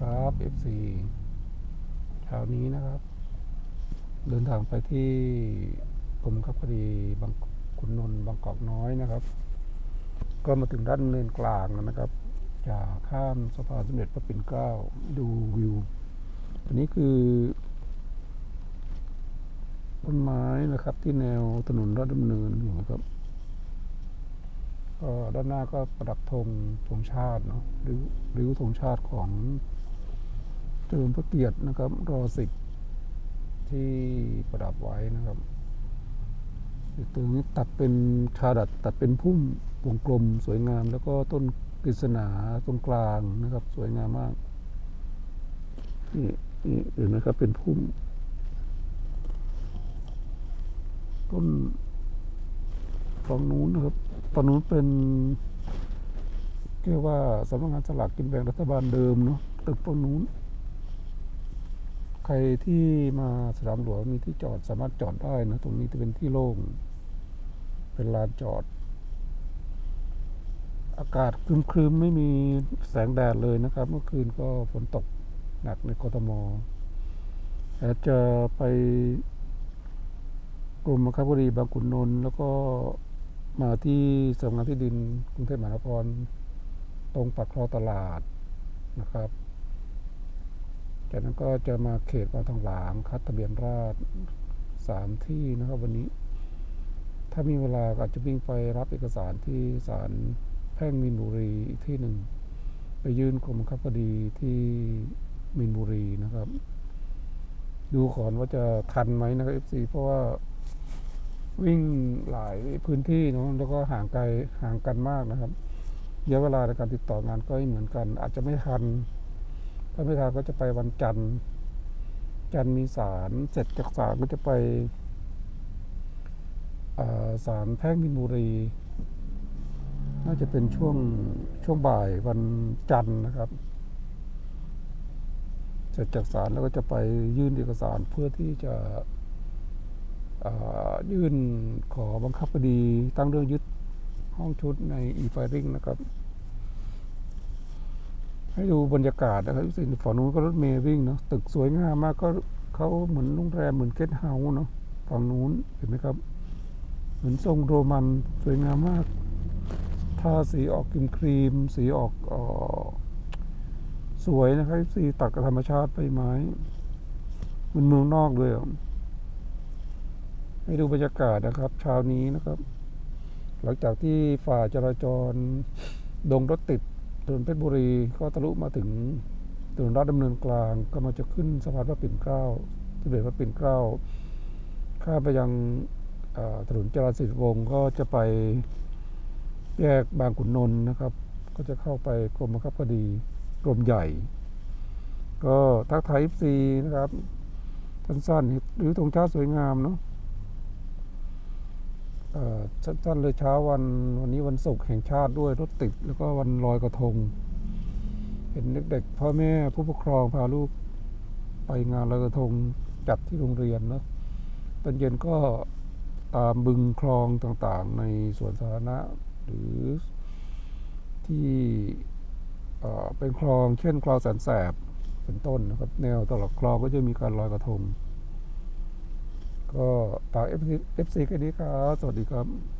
ครับ FC เช้านี้นะครับ เดินทางไปที่กรมขับคดีบางขุนนนท์บางกอกน้อยนะครับ ก็มาถึงด้านเนินกลางแล้วนะครับจะข้ามสะพานสมเด็จพระปิ่นเกล้าดูวิว อันนี้คือ ต้นไม้นะครับที่แนวถนนราชดำเนินอยู่นะครับก็ด้านหน้าก็ประดับธงธงชาติเนาะริ้วริ้วธงชาติของ เจริญพระเกียรตินะครับรอสิบที่ประดับไว้นะครับตรงนี้ตัดเป็นชาดัดตัดเป็นพุ่มวงกลมสวยงาม แล้วก็ต้นกฤษณาตรงกลางนะครับ สวยงามมากนี่นี่เห็นไหมครับเป็นพุ่ม ต้นฝั่งนู้นนะครับฝั่งนู้นเป็นเรียกว่าสำนักงานสลากกินแบ่งรัฐบาลเดิมเนาะตึกฝั่งนู้น ใครที่มาสนามหลวงมีที่จอดสามารถจอดได้นะ ตรงนี้จะเป็นที่โล่ง เป็นลานจอด อากาศครึมๆ ไม่มีแสงแดดเลยนะครับ เมื่อคืนก็ฝนตกหนักในกทมอาจจะไปกรมบังคับคดีบางขุนนนท์แล้วก็มาที่สำนักงานที่ดินกรุงเทพมหานคร ตรงปากคลองตลาดนะครับ จากนั้นก็จะมาเขตบางทองหลางคัดทะเบียนราษฎร์สามที่นะครับวันนี้ ถ้ามีเวลาก็อาจจะวิ่งไปรับเอกสารที่ศาลแพ่งมีนบุรีอีกที่หนึ่งไปยื่นกรมคับคดีที่มีนบุรีนะครับ ดูก่อนว่าจะทันไหมนะครับ FC เพราะว่าวิ่งหลายพื้นที่เนาะแล้วก็ห่างไกลห่างกันมากนะครับระยะเวลาในการติดต่องานก็ไม่เหมือนกัน อาจจะไม่ทัน ถ้าไม่ทันก็จะไปวันจันทร์ จันทร์มีศาลเสร็จจากศาลก็จะไปศาลแพ่งมินบุรี น่าจะเป็นช่วงช่วงบ่ายวันจันทร์นะครับ เสร็จจากศาลแล้วก็จะไปยื่นเอกสารเพื่อที่จะยื่นขอบังคับคดีตั้งเรื่องยึดห้องชุดใน e-filing นะครับ ให้ดูบรรยากาศนะครับสิ่งฝั่งนู้นก็รถเมล์วิ่งเนาะตึกสวยงามมากก็เขาเหมือนโรงแรมเหมือนเกสต์เฮาส์เนาะฝั่งนู้นเห็นไหมครับ เหมือนทรงโรมันสวยงามมากทาสีออกครีมครีมสีออกออสวยนะครับสีตัดกับธรรมชาติใบไม้เหมันเมืองนอกเลยให้ดูบรรยากาศนะครับเช้านี้นะครับ หลังจากที่ฝ่าจราจร ดงรถติด ถนนเพชรบุรีก็ทะลุมาถึงถนนราชดำเนินกลางก็มาจะขึ้นสะพานพระปิ่นเกล้าที่เบตพระปิ่นเกล้าข้ามไปยังถนนจราสิทธิวงศ์ก็จะไปแยกบางขุนนนท์นะครับ ก็จะเข้าไปกรมบังคับคดีกรมใหญ่ ก็ทักทายซีนะครับสั้นๆหรือธงชาติสวยงามเนาะ เอ่อสั้นเลยเช้าวันวันนี้วันศุกร์แห่งชาติด้วยรถติด แล้วก็วันลอยกระทง เห็นเด็กๆพ่อแม่ผู้ปกครองพาลูกไปงานลอยกระทงจัดที่โรงเรียนเนาะตอนเย็นก็ตามบึงคลองต่างๆ ในสวนสาธารณะหรือที่เป็นคลองเช่นคลองแสนแสบเป็นต้นนะครับ แนวตลอดคลองก็จะมีการลอยกระทง ก็ฝากเอฟซีแค่นี้ครับ สวัสดีครับ